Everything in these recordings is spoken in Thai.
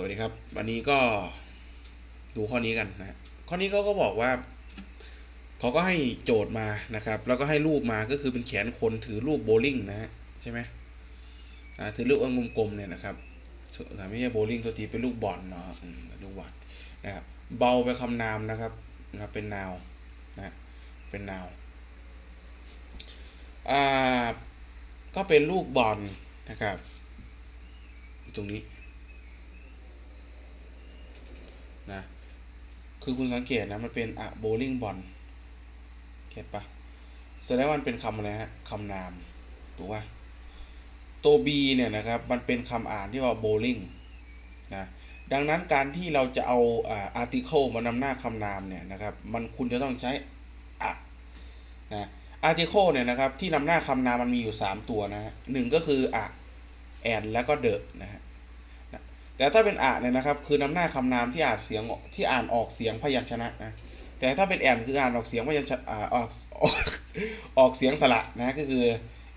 สวัสดีครับ วันนี้ก็ดูข้อนี้กันนะข้อนี้เขาก็บอกว่าเขาก็ให้โจทย์มานะครับ แล้วก็ให้รูปมาก็คือเป็นแขนคนถือรูปโบลิ่งนะฮะใช่ไหมถือรูปองกลมๆเนี่ยนะครับไม่ใช่โบลิ่งตัวทีเป็นลูกบอลเนาะลูกบอลนะครับเบาไปคำนามนะครับนะครับเป็นนาวนะเป็นนาวอ่าก็เป็นลูกบอลนะครับ ตรงนี้ นะคือคุณสังเกตนะมันเป็นอะโบลิ่งบอลเก็ตปะแสดงว่ามันเป็นคำอะไรฮะคำนามถูกปะตัว B เนี่ยนะครับมันเป็นคำอ่านที่ว่าโบลิ่งนะดังนั้นการที่เราจะเอาอ่า article มานำหน้าคำนามเนี่ยนะครับมันคุณจะต้องใช้อะนะ article เนี่ยนะครับที่นำหน้าคำนามมันมีอยู่ 3 ตัวนะฮะหนึ่งก็คืออะแอนแล้วก็เดอะนะฮะ แต่ถ้าเป็นอะเนี่ยนะครับ คือนำหน้าคำนามที่อ่านเสียงที่อ่านออกเสียงพยัญชนะนะแต่ถ้าเป็นแอนคืออ่านออกเสียงพยัญชนะอออกออกออกเสียงสระนะก็คือ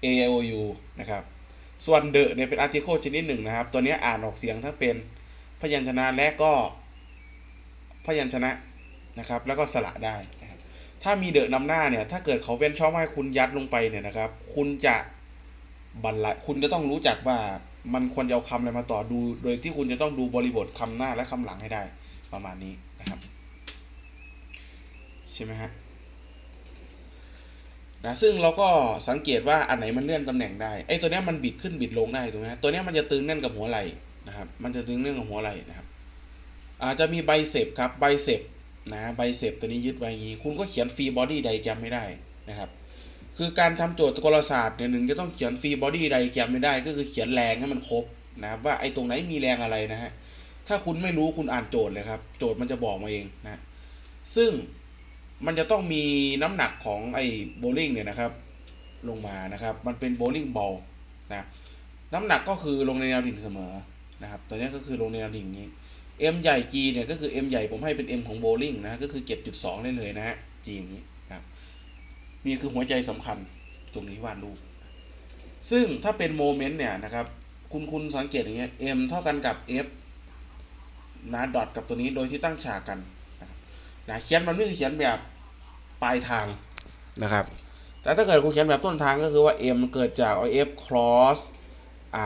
a i o u นะครับส่วนเดอะเนี่ยเป็น article ชนิดหนึ่งนะครับ ตัวนี้อ่านออกเสียงทั้งเป็นพยัญชนะและก็พยัญชนะนะครับ แล้วก็สระได้นะครับ ถ้ามีเดอะนำหน้าเนี่ย ถ้าเกิดเขาเว้นช่องให้คุณยัดลงไปเนี่ยนะครับ คุณจะบรรลัยคุณจะต้องรู้จักว่า มันควรจะเอาคำอะไรมาต่อดู โดยที่คุณจะต้องดูบริบทคำหน้าและคำหลังให้ได้ประมาณนี้นะครับ ใช่ไหมฮะนะซึ่งเราก็สังเกตว่าอันไหนมันเลื่อนตำแหน่งได้ไอ้ตัวเนี้ยมันบิดขึ้นบิดลงได้ถูกไหมฮะตัวเนี้ยมันจะตึงแน่นกับหัวไหล่นะครับ มันจะตึงแน่นกับหัวไหล่นะครับ อาจจะมีไบเซปครับไบเซปนะไบเซปตัวนี้ยึดไว้อย่างนี้ คุณก็เขียนฟรีบอดี้ไดแกรมไม่ได้นะครับ คือการทำโจทย์กลศาสตร์เนี่ยหนึ่งจะต้องเขียนฟรีบอดี้ไดแกรมไม่ได้ ก็คือเขียนแรงให้มันครบนะครับว่าไอ้ตรงไหนมีแรงอะไรนะฮะถ้าคุณไม่รู้คุณอ่านโจทย์เลยครับ โจทย์มันจะบอกมาเองนะซึ่งมันจะต้องมีน้ำหนักของไอ้โบลิ่งเนี่ยนะครับ ลงมานะครับ มันเป็นโบลิ่งบอลนะน้ำหนักก็คือลงในแนวดิ่งเสมอนะครับตัวนี้ก็คือลงในแนวดิ่งนี้ M ใหญ่ G เนี่ยก็คือ M ใหญ่ผมให้เป็น M ของโบลิ่งนะก็คือ 7.2 ได้เลยนะฮะ G อย่างนี้ นี่คือหัวใจสำคัญตรงนี้วาดรูป ซึ่งถ้าเป็นโมเมนต์เนี่ยนะครับ คุณคุณสังเกตอย่างเงี้ย M เท่ากันกับ F นะดอทกับตัวนี้โดยที่ตั้งฉากกันนะเขียนมันไม่ได้เขียนแบบปลายทางนะครับ แต่ถ้าเกิดคุณเขียนแบบต้นทางก็คือว่า M เกิดจากเอา F cross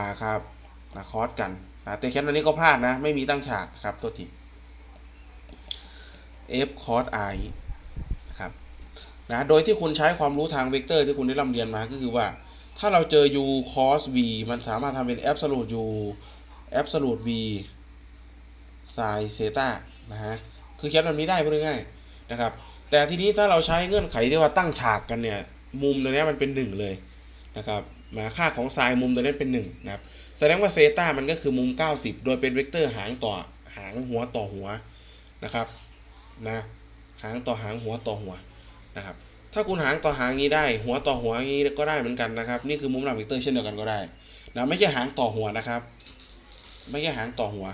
R ครับนะคอสกันนะแต่เขียนอันนี้ก็พลาดนะ ไม่มีตั้งฉากครับตัวที F cross R นะโดยที่คุณใช้ความรู้ทางเวกเตอร์ที่คุณได้ร่ำเรียนมาก็คือว่า ถ้าเราเจอ u cos v มันสามารถทำเป็น absolute u absolute v ไซน์เซตานะฮะคือเขียนแบบนี้ได้พูดง่ายๆนะครับ แต่ทีนี้ถ้าเราใช้เงื่อนไขที่ว่าตั้งฉากกันเนี่ย มุมตัวนี้มันเป็นหนึ่งเลยนะครับมาค่าของไซน์มุมตัวนี้เป็นหนึ่งนะครับแสดงว่าเซตามันก็คือมุม 90 โดยเป็นเวกเตอร์หางต่อหางหัวต่อหัวนะครับนะหางต่อหางหัวต่อหัว นะครับ ถ้าคุณหางต่อหางนี้ได้ หัวต่อหัวนี้ก็ได้เหมือนกันนะครับ นี่คือมุมหลังเวกเตอร์เช่นเดียวกันก็ได้นะไม่ใช่หางต่อหัวนะครับ ไม่ใช่หางต่อหัว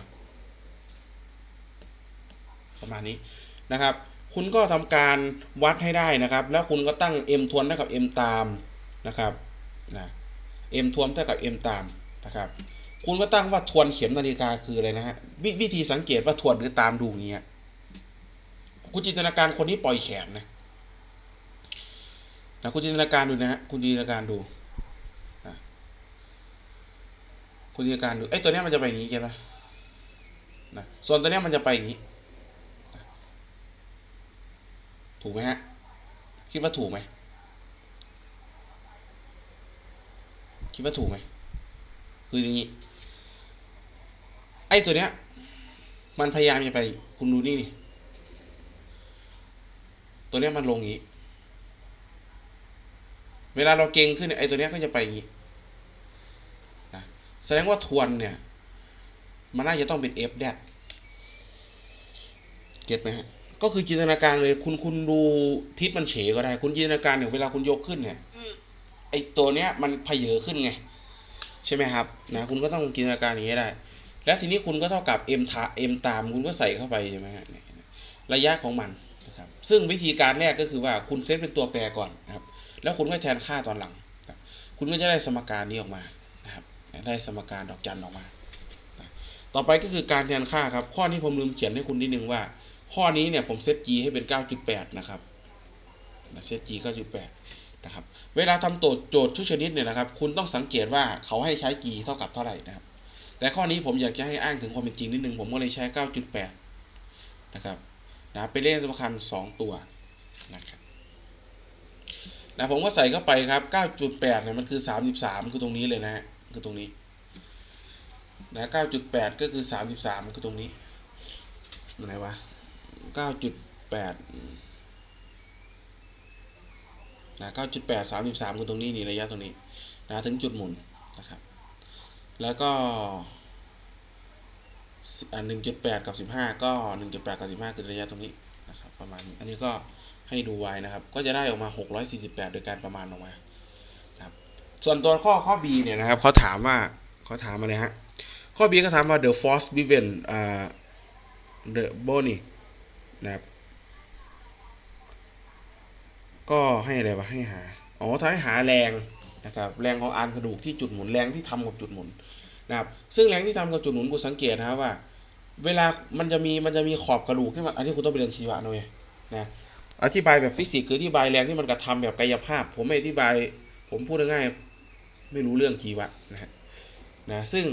ประมาณนี้นะครับ คุณก็ทำการวัดให้ได้นะครับ แล้วคุณก็ตั้ง m ทวนเท่ากับ m ตามนะครับนะ m ทวนเท่ากับ m ตามนะครับ คุณก็ตั้งว่าทวนเข็มนาฬิกาคืออะไรนะฮะววิธีสังเกตว่าทวนหรือตามดูงเงี้ยคุณจินตนาการคนที่ปล่อยแขนนะ นะคุณจินตนาการดูนะฮะคุณจินตนาการดูนะคุณจินตนาการดูไอ้ยตัวเนี้ยมันจะไปอย่างงี้ใช่ไหมนะส่วนตัวเนี้ยมันจะไปอย่างงี้ ถูกไหมฮะ คิดว่าถูกไหมคิดว่าถูกไหมคืออย่างนี้ ไอ้ตัวเนี้ย มันพยายามจะไป คุณดูนี่ตัวเนี้ยมันลงอย่างนี้ เวลาเราเก่งขึ้นเนี่ยไอ้ตัวเนี้ยก็จะไปอย่างนี้นะแสดงว่าทวนเนี่ย มันน่าจะต้องเป็น f แดดเก็ตไหมฮะก็คือจินตนาการเลยคุณคุณดูทิศมันเฉก็ได้ คุณจินตนาการเนี่ยเวลาคุณยกขึ้นเนี่ยไอตัวเนี้ยมันพเยอขึ้นไง ใช่ไหมครับนะคุณก็ต้องจินตนาการอย่างนี้ได้ แล้วทีนี้คุณก็เท่ากับ m ทา m ตามคุณก็ใส่เข้าไปใช่ไหมฮะระยะของมันนะครับซึ่งวิธีการแรกก็คือว่าคุณเซตเป็นตัวแปรก่อนนะ แล้วคุณก็แทนค่าตอนหลังคุณก็จะได้สมการนี้ออกมานะครับ ได้สมการดอกจันออกมา ต่อไปก็คือการแทนค่าครับ ข้อนี้ผมลืมเขียนให้คุณนิดนึงว่า ข้อนี้เนี่ยผมเซต g ให้เป็น 9.8 นะครับเซต g 9.8 นะครับ เวลาทำโจทย์โจทย์ทุกชนิดเนี่ยนะครับ คุณต้องสังเกตว่าเขาให้ใช้ g เท่ากับเท่าไหร่นะครับ แต่ข้อนี้ผมอยากจะให้อ้างถึงความเป็นจริงนิดนึงผมก็เลยใช้ 9.8 นะครับนะเป็นเลขสำคัญ 2 ตัวนะครับ นะผมก็ใส่เข้าไปครับ 9.8เนี่ยมันคือ 33 คือตรงนี้เลยนะฮะคือตรงนี้นะ9.8 ก็คือ 33 คือตรงนี้อยู่ไหนวะ 9.8นะ9.8 33 คือตรงนี้นี่ระยะตรงนี้นะถึงจุดหมุนนะครับ แล้วก็อัน1.8กับ15ก็1.8กับ15คือระยะตรงนี้นะครับประมาณนี้ อันนี้ก็ ให้ดูไว้นะครับ ก็จะได้ออกมา 648 โดยการประมาณออกมาครับส่วนตัวข้อข้อ B เนี่ยนะครับเขาถามว่าเขาถามมาเลยฮะข้อ B ก็ถามว่า the force given อ่า the bony นะครับก็ให้อะไรวะให้หาอ๋อถ้าให้หาแรงนะครับแรงของอานกระดูกที่จุดหมุนแรงที่ทำกับจุดหมุนนะครับซึ่งแรงที่ทำกับจุดหมุนกูสังเกตนะครับว่า เวลามันจะมีมันจะมีขอบกระดูกที่มันอันนี้คุณต้องไปเรียนชีวะหน่อยนะ อธิบายแบบฟิสิกส์คืออธิบายแรงที่มันกระทำแบบกายภาพ ผมไม่อธิบาย ผมพูดง่ายๆไม่รู้เรื่องชีวะนะฮะนะซึ่ง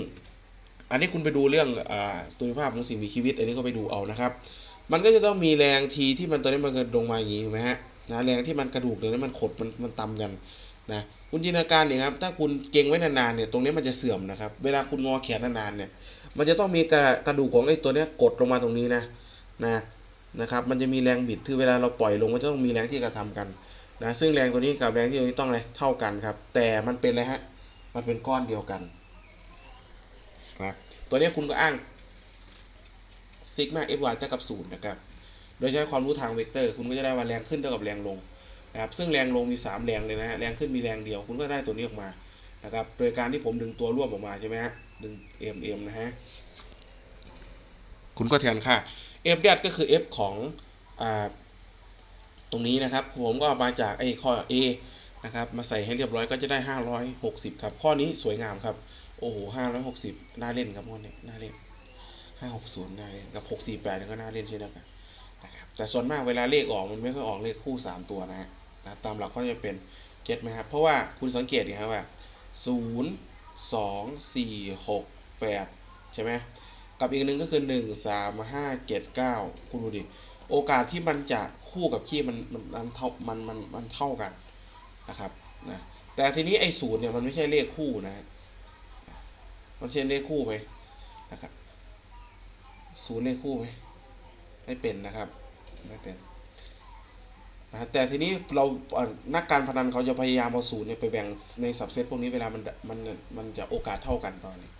อันนี้คุณไปดูเรื่องอ่าสุขภาพของสิ่งมีชีวิต อันนี้ก็ไปดูเอานะครับ มันก็จะต้องมีแรงทีที่มันตอนนี้มันกระลงมาอย่างนี้ถูกไหมฮะนะแรงที่มันกระดูกเนี่ยมันขดมันมันตำกันนะคุณจินตนาการเนี่ยครับถ้าคุณเก่งไว้นานๆเนี่ยตรงนี้มันจะเสื่อมนะครับเวลาคุณงอแขนนานๆเนี่ย มันจะต้องมีกระกระดูกของไอ้ตัวเนี้ยกดลงมาตรงนี้นะนะ นะครับ มันจะมีแรงบิดที่เวลาเราปล่อยลงมันจะต้องมีแรงที่กระทำกันนะซึ่งแรงตัวนี้กับแรงที่ตัวนี้ต้องอะไรเท่ากันครับ แต่มันเป็นอะไรฮะมันเป็นก้อนเดียวกันนะตัวนี้คุณก็อ้างซิกมา f y เท่ากับศูนย์นะครับโดยใช้ความรู้ทางเวกเตอร์ คุณก็จะได้ว่าแรงขึ้นเท่ากับแรงลงนะครับซึ่งแรงลงมี 3 แรงเลยนะฮะแรงขึ้นมีแรงเดียวคุณก็ได้ตัวนี้ออกมานะครับโดยการที่ผมดึงตัวร่วมออกมาใช่ไหมฮะดึง m m นะฮะคุณก็แทนค่า f แดก็คือ f ของอตรงนี้นะครับ ผมก็เอามาจากไอ้ข้อ a นะครับ มาใส่ให้เรียบร้อยก็จะได้ 560 ครับ ข้อนี้สวยงามครับ โอ้โห560 น่าเล่นครับข้อนี้น่าเล่น 560 น่าเล่น กับ 648 ก็น่าเล่นเช่นเดียวกันนะครับ แต่ส่วนมากเวลาเลขออกมันไม่ค่อยออกเลขคู่ 3 ตัวนะฮนะตามหลักก็จะเป็นเก็ตไหมครับ เพราะว่าคุณสังเกตดีครับว่า 0 2 4 6 8 ใช่ไหม กับอีกหนึ่งก็คือ1 3 5 7 9คุณดูดิ โอกาสที่มันจะคู่กับขี้มันมันมันเท่ามันมันมันเท่ากันนะครับนะแต่ทีนี้ไอ้ศูนย์เนี่ยมันไม่ใช่เลขคู่นะ มันใช่เลขคู่ไหมนะครับศูนย์เลขคู่ไหมไม่เป็นนะครับ ไม่เป็นนะแต่ทีนี้เราเอ่อนักการพนันเขาจะพยายามเอาศูนย์เนี่ยไปแบ่งในสับเซตพวกนี้เวลามันมันมันจะโอกาสเท่ากันตอนนี้